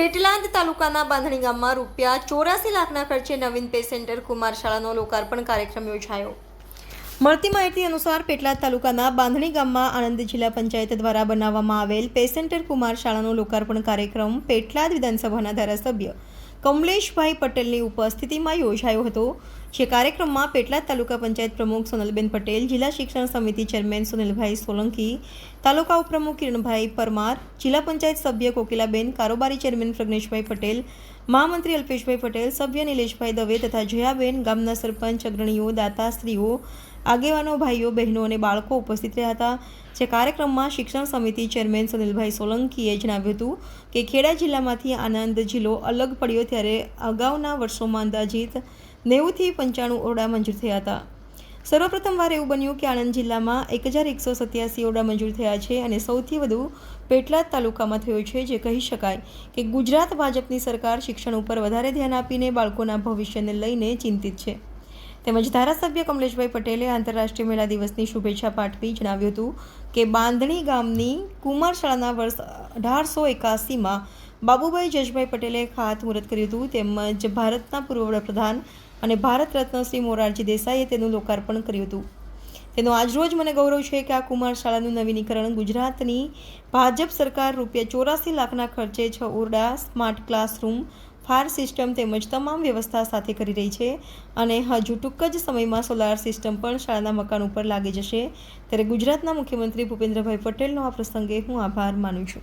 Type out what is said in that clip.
પેટલાદ તાલુકાના બાંધણી ગામમાં રૂપિયા ચોરાસી લાખના ખર્ચે નવીન પે સેન્ટર કુમાર શાળાનો લોકાર્પણ કાર્યક્રમ યોજાયો. મળતી માહિતી અનુસાર પેટલાદ તાલુકાના બાંધણી ગામમાં આણંદ જિલ્લા પંચાયત દ્વારા બનાવવામાં આવેલ પે સેન્ટર કુમાર શાળાનો લોકાર્પણ કાર્યક્રમ પેટલાદ વિધાનસભાના ધારાસભ્ય કમલેશભાઈ પટેલની ઉપસ્થિતિમાં યોજાયો હતો. જે કાર્યક્રમમાં પેટલાદ તાલુકા પંચાયત પ્રમુખ સોનલબેન પટેલ, જિલ્લા શિક્ષણ સમિતિ ચેરમેન સુનિલભાઈ સોલંકી, તાલુકા ઉપપ્રમુખ કિરણભાઈ પરમાર, જિલ્લા પંચાયત સભ્ય કોકિલાબેન, કારોબારી ચેરમેન પ્રજ્ઞેશભાઈ પટેલ મહામંત્રી અલ્પેશભાઈ પટેલ, સભ્ય નિલેશભાઈ દવે તથા જયાબેન ગામના સરપંચ, અગ્રણીઓ, દાતાશ્રીઓ, આગેવાનો, ભાઈઓ, બહેનો અને બાળકો ઉપસ્થિત રહ્યા હતા. જે કાર્યક્રમમાં શિક્ષણ સમિતિ ચેરમેન સુનિલભાઈ સોલંકીએ જણાવ્યું હતું કે ખેડા જિલ્લામાંથી આનંદ જિલ્લો અલગ પડ્યો ત્યારે અગાઉના વર્ષોમાં અંદાજિત નેવુંથી પંચાણું ઓરડા મંજૂર થયા હતા. સર્વપ્રથમવાર એવું બન્યું કે આણંદ જિલ્લામાં એક હજાર એકસો સત્યાસી ઓરડા મંજૂર થયા છે અને સૌથી વધુ પેટલાદ તાલુકામાં થયો છે જે કહી શકાય કે ગુજરાત ભાજપની સરકાર શિક્ષણ ઉપર વધારે ધ્યાન આપીને બાળકોના ભવિષ્યને લઈને ચિંતિત છે. તેમજ ધારાસભ્ય કમલેશભાઈ પટેલે આંતરરાષ્ટ્રીય મેળા દિવસની શુભેચ્છા પાઠવી જણાવ્યું હતું કે બાંધણી ગામની કુમાર શાળાના વર્ષ અઢારસો એકાસીમાં બાબુભાઈ જજભાઈ પટેલે ખાતમુહૂર્ત કર્યું હતું તેમજ ભારતના પૂર્વ વડાપ્રધાન અને ભારત રત્ન શ્રી મોરારજી દેસાઈએ તેનું લોકાર્પણ કર્યું હતું. તેનો આજરોજ મને ગૌરવ છે કે આ કુમાર શાળાનું નવીનીકરણ ગુજરાતની ભાજપ સરકાર રૂપિયા ચોરાસી લાખના ખર્ચે છ ઓરડા, સ્માર્ટ ક્લાસરૂમ, ફાયર સિસ્ટમ તેમજ તમામ વ્યવસ્થા સાથે કરી રહી છે અને હજુ ટૂંક જ સમયમાં સોલાર સિસ્ટમ પણ શાળાના મકાન ઉપર લાગી જશે. ત્યારે ગુજરાતના મુખ્યમંત્રી ભૂપેન્દ્રભાઈ પટેલનો આ પ્રસંગે હું આભાર માનું છું.